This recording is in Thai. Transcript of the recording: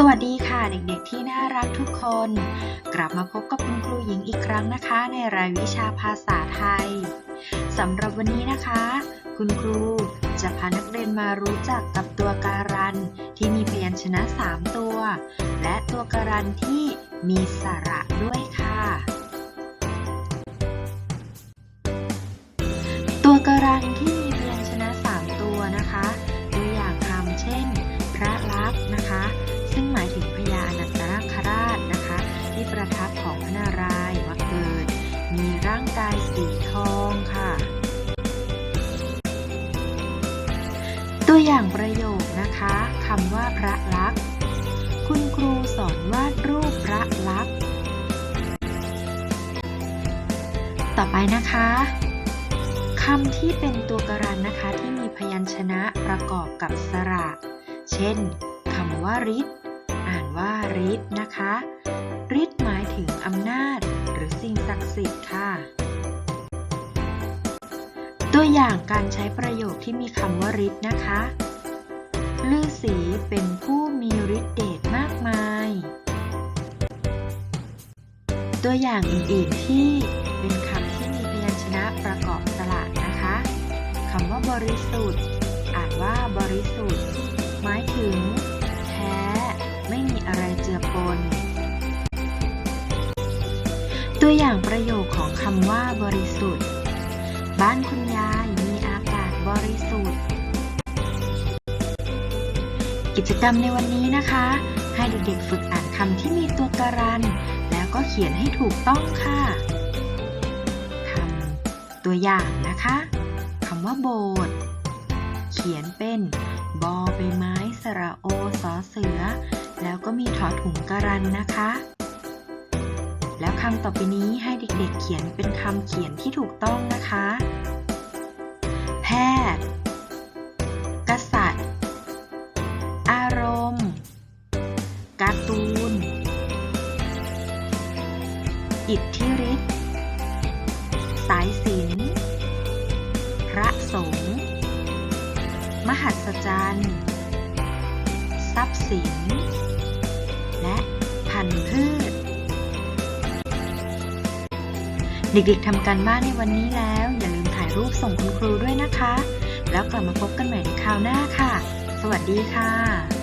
สวัสดีค่ะเด็กๆที่น่ารักทุกคน กลับมาพบกับคุณครูหญิงอีกครั้งนะคะ ในรายวิชาภาษาไทยสำหรับวันนี้นะคะ คุณครูจะพานักเรียนมารู้จักกับตัวการันที่มีพยัญชนะ 3 ตัว และตัวการันที่มีสระด้วยค่ะ ตัวการันที่มี ตัวอย่างประโยคนะคะคำว่าพระลักษณ์คุณครูสอนวาดรูปพระลักษณ์ต่อไปนะคะคำที่เป็นตัวกรันนะคะที่มีพยัญชนะประกอบกับสระ เช่นคำว่าฤทธิ์อ่านว่าฤทธิ์นะคะฤทธิ์หมายถึงอำนาจ หรือสิ่งศักดิ์สิทธิ์ ตัวอย่างการใช้ประโยคที่มีคำว่าฤทธิ์นะคะฤาษีเป็นผู้มีฤทธิ์เดชมากมาย ตัวอย่างอื่น ๆ ที่เป็นคำที่มีพยัญชนะประกอบสระนะคะคำว่าบริสุทธิ์ อ่านว่าบริสุทธิ์ หมายถึง แท้ ไม่มีอะไรเจือปน ตัวอย่างประโยคของคำว่าบริสุทธิ์ บ้านคุณยายมีอากาศบริสุทธิ์ กิจกรรมในวันนี้นะคะ ให้เด็กๆฝึกอ่านคำที่มีตัวการัน แล้วก็เขียนให้ถูกต้องค่ะคำตัวอย่างนะคะคำว่าโบสถ์เขียนเป็นบอใบไม้สระโอสอเสือ แล้วก็มีถอถุงการันนะคะ แล้วคำต่อไปนี้ให้เด็กๆเขียนเป็นคำเขียนที่ถูกต้องนะคะ แพทย์ กษัตริย์ อารมณ์การ์ตูน อิทธิฤทธิ์ สายสิน์พระสงฆ์ มหัศจรรย์ ทรัพย์สิน เด็กๆทำการบ้านในวันนี้แล้ว อย่าลืมถ่ายรูปส่งคุณครูด้วยนะคะ แล้วกลับมาพบกันใหม่ในคราวหน้าค่ะ สวัสดีค่ะ